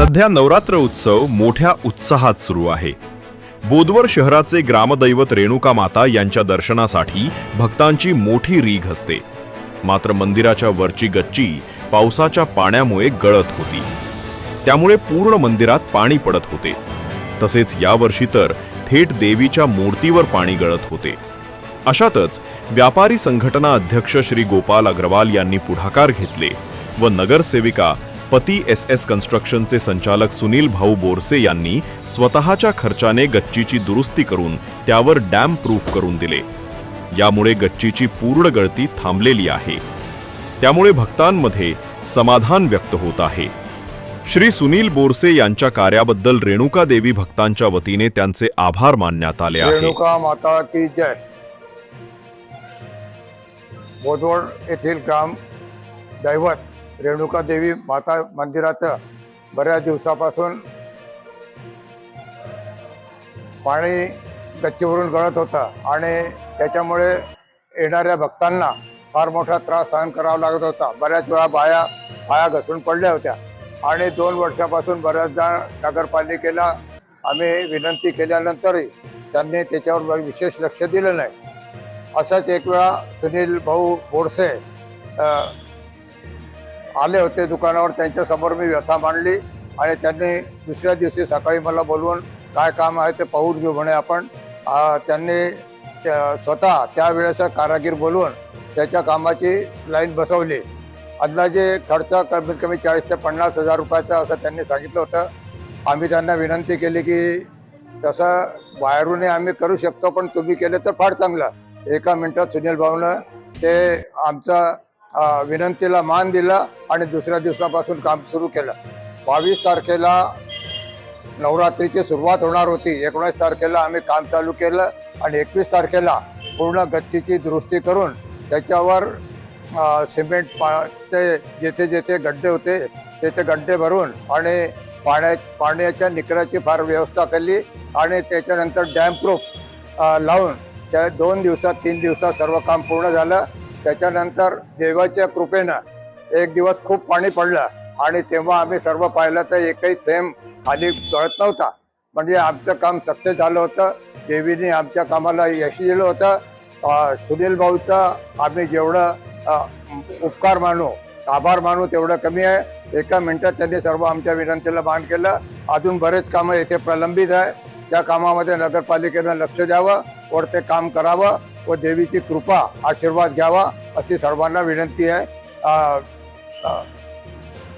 सध्या नवरात्र उत्सव मोठ्या उत्साहात सुरू आहे. बोदवर शहराचे ग्रामदैवत रेणुका माता यांच्या दर्शनासाठी भक्तांची मोठी रीघ असते. मात्र मंदिराच्या वरची गच्ची पावसाच्या पाण्यामुळे गळत होती. त्यामुळे पूर्ण मंदिरात पाणी पडत होते. तसेच यावर्षी तर थेट देवीच्या मूर्तीवर पाणी गळत होते. अशातच व्यापारी संघटना अध्यक्ष श्री गोपाल अग्रवाल यांनी पुढाकार घेतले व नगरसेविका पती एस एस कन्स्ट्रक्शनचे संचालक सुनील भाऊ बोरसे यांनी स्वतःच्या खर्चाने गच्चीची दुरुस्ती करून त्यावर डॅम प्रूफ करून दिले. यामुळे गच्चीची पूर्ण गळती थांबलेली आहे. त्यामुळे भक्तांमध्ये समाधान व्यक्त होत आहे. श्री सुनील बोरसे यांच्या कार्याबद्दल रेणुका देवी भक्तांच्या वतीने त्यांचे आभार मानण्यात आले आहे. रेणुका माता की जय. बोदवड येथील काम दैवत रेणुका देवी माता मंदिराचं बऱ्याच दिवसापासून पाणी गच्चीवरून गळत होतं आणि त्याच्यामुळे येणाऱ्या भक्तांना फार मोठा त्रास सहन करावा लागत होता. बऱ्याच वेळा बाया बाया घसरून पडल्या होत्या. आणि दोन वर्षापासून बऱ्याचदा नगरपालिकेला आम्ही विनंती केल्यानंतरही त्यांनी त्याच्यावर विशेष लक्ष दिलं नाही. असाच एक वेळा सुनील भाऊ बोडसे आले होते दुकानावर त्यांच्यासमोर मी व्यथा मांडली आणि त्यांनी दुसऱ्या दिवशी सकाळी मला बोलवून काय काम आहे ते पाहून घेऊ म्हणे आपण. त्यांनी त्या- स्वतः त्यावेळेस कारागीर बोलवून त्याच्या कामाची लाईन बसवली. अंदाजे खर्च कमीत कमी चाळीस ते पन्नास हजार रुपयाचा असं त्यांनी सांगितलं होतं. आम्ही त्यांना विनंती केली की तसं बाहेरूनही आम्ही करू शकतो पण तुम्ही केलं तर फार चांगलं. एका मिनटात सुनील भाऊनं ते आमचा विनंतीला मान दिला आणि दुसऱ्या दिवसापासून काम सुरू केलं. बावीस तारखेला नवरात्रीची सुरुवात होणार होती. एकोणीस तारखेला आम्ही काम चालू केलं आणि एकवीस तारखेला पूर्ण गच्चीची दुरुस्ती करून त्याच्यावर सिमेंट पाचे ते जेथे जेथे गड्डे होते तेथे गड्डे भरून आणि पाण्या पाण्याच्या निकराची फार व्यवस्था केली आणि त्याच्यानंतर डॅम प्रूफ लावून त्या दोन दिवसात तीन दिवसात सर्व काम पूर्ण झालं. त्याच्यानंतर देवाच्या कृपेनं एक दिवस खूप पाणी पडलं आणि तेव्हा आम्ही सर्व पाहिलं तर एकही थेंब खाली गळत नव्हता. म्हणजे आमचं काम सक्सेस झालं होतं. देवीने आमच्या कामाला यश दिलं होतं. सुनील भाऊचं आम्ही जेवढं उपकार मानू आभार मानू तेवढं कमी आहे. एका मिनिटात त्यांनी सर्व आमच्या विनंतीला मान केलं. अजून बरेच कामं येथे प्रलंबित आहे. त्या कामामध्ये नगरपालिकेनं लक्ष द्यावं. वर ते काम करावं. व देवीची कृपा आशीर्वाद घ्यावा अशी सर्वांना विनंती आहे.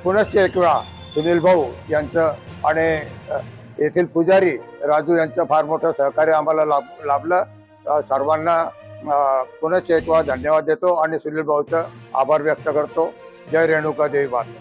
पुनश्च एक वेळा सुनील भाऊ यांचं आणि येथील पुजारी राजू यांचं फार मोठं सहकार्य आम्हाला लाभ लाभलं. सर्वांना पुनश्च एक वेळा धन्यवाद देतो आणि सुनील भाऊचं आभार व्यक्त करतो. जय रेणुका देवी माता.